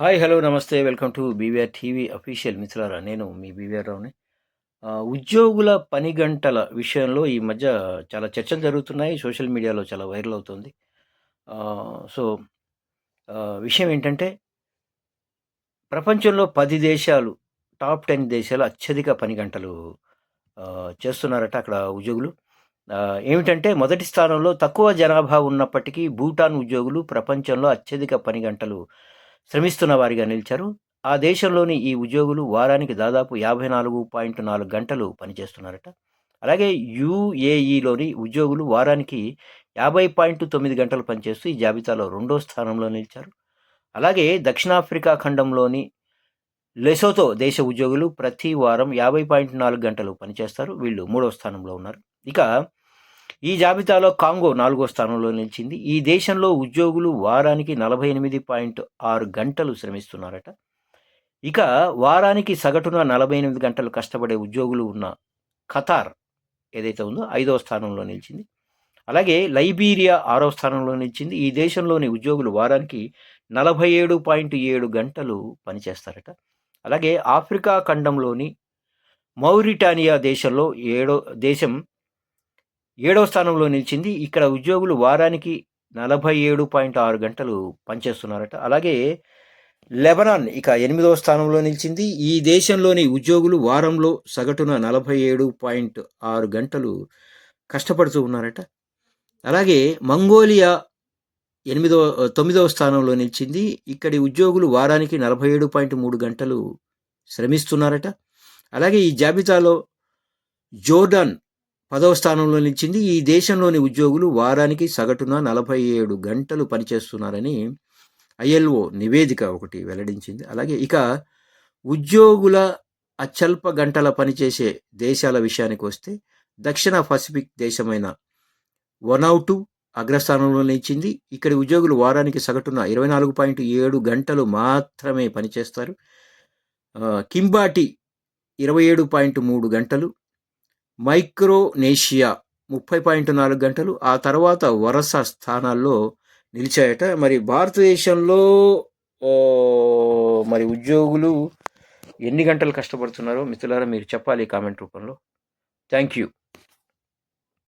Hi hello నమస్తే. Welcome to BVR TV official మిత్రులారా నేను మీ బీవీఆర్ రావుని. ఉద్యోగుల పని గంటల విషయంలో ఈ మధ్య చాలా చర్చలు జరుగుతున్నాయి. సోషల్ మీడియాలో చాలా వైరల్ అవుతుంది. సో విషయం ఏంటంటే ప్రపంచంలో పది దేశాలు టాప్ టెన్ దేశాలు అత్యధిక పని గంటలు చేస్తున్నారట అక్కడ ఉద్యోగులు. ఏమిటంటే మొదటి స్థానంలో తక్కువ జనాభా ఉన్నప్పటికీ భూటాన్ ఉద్యోగులు ప్రపంచంలో అత్యధిక పని గంటలు శ్రమిస్తున్న వారిగా నిలిచారు. ఆ దేశంలోని ఈ ఉద్యోగులు వారానికి దాదాపు యాభై నాలుగు పాయింట్ నాలుగు గంటలు పనిచేస్తున్నారట. అలాగే యుఏఈలోని ఉద్యోగులు వారానికి యాభై పాయింట్ తొమ్మిది గంటలు పనిచేస్తూ ఈ జాబితాలో రెండో స్థానంలో నిలిచారు. అలాగే దక్షిణాఫ్రికా ఖండంలోని లెసోతో దేశ ఉద్యోగులు ప్రతి వారం యాభై పాయింట్ నాలుగు గంటలు పనిచేస్తారు. వీళ్ళు మూడో స్థానంలో ఉన్నారు. ఇక ఈ జాబితాలో కాంగో నాలుగో స్థానంలో నిలిచింది. ఈ దేశంలో ఉద్యోగులు వారానికి నలభై ఎనిమిది పాయింట్ ఆరు గంటలు శ్రమిస్తున్నారట. ఇక వారానికి సగటున నలభై ఎనిమిది గంటలు కష్టపడే ఉద్యోగులు ఉన్న ఖతార్ ఏదైతే ఉందో ఐదవ స్థానంలో నిలిచింది. అలాగే లైబీరియా ఆరో స్థానంలో నిలిచింది. ఈ దేశంలోని ఉద్యోగులు వారానికి నలభై ఏడు పాయింట్ ఏడు గంటలు పనిచేస్తారట. అలాగే ఆఫ్రికా ఖండంలోని మౌరిటానియా దేశంలో ఏడో దేశం ఏడవ స్థానంలో నిలిచింది. ఇక్కడ ఉద్యోగులు వారానికి నలభై ఏడు పాయింట్ ఆరు గంటలు పనిచేస్తున్నారట. అలాగే లెబనాన్ ఇక ఎనిమిదవ స్థానంలో నిలిచింది. ఈ దేశంలోని ఉద్యోగులు వారంలో సగటున నలభై ఏడు పాయింట్ ఆరు గంటలు కష్టపడుతూ ఉన్నారట. అలాగే మంగోలియా ఎనిమిదవ తొమ్మిదవ స్థానంలో నిలిచింది. ఇక్కడి ఉద్యోగులు వారానికి నలభై ఏడు పాయింట్ మూడు గంటలు శ్రమిస్తున్నారట. అలాగే ఈ జాబితాలో జోర్డాన్ పదవ స్థానంలో నిలిచింది. ఈ దేశంలోని ఉద్యోగులు వారానికి సగటున నలభై ఏడు గంటలు పనిచేస్తున్నారని ఐఎల్ఓ నివేదిక ఒకటి వెల్లడించింది. అలాగే ఇక ఉద్యోగుల అత్యల్ప గంటల పనిచేసే దేశాల విషయానికి వస్తే దక్షిణ పసిఫిక్ దేశమైన వనౌటు అగ్రస్థానంలో నిలిచింది. ఇక్కడి ఉద్యోగులు వారానికి సగటున ఇరవై నాలుగు పాయింట్ ఏడు గంటలు మాత్రమే పనిచేస్తారు. కింబాటి ఇరవై ఏడు పాయింట్ మూడు గంటలు మైక్రోనేషియా ముప్పై పాయింట్ నాలుగు గంటలు ఆ తర్వాత వరుస స్థానాల్లో నిలిచాయట. మరి భారతదేశంలో మరి ఉద్యోగులు ఎన్ని గంటలు కష్టపడుతున్నారో? మిత్రులారా మీరు చెప్పాలి కామెంట్ రూపంలో. Thank you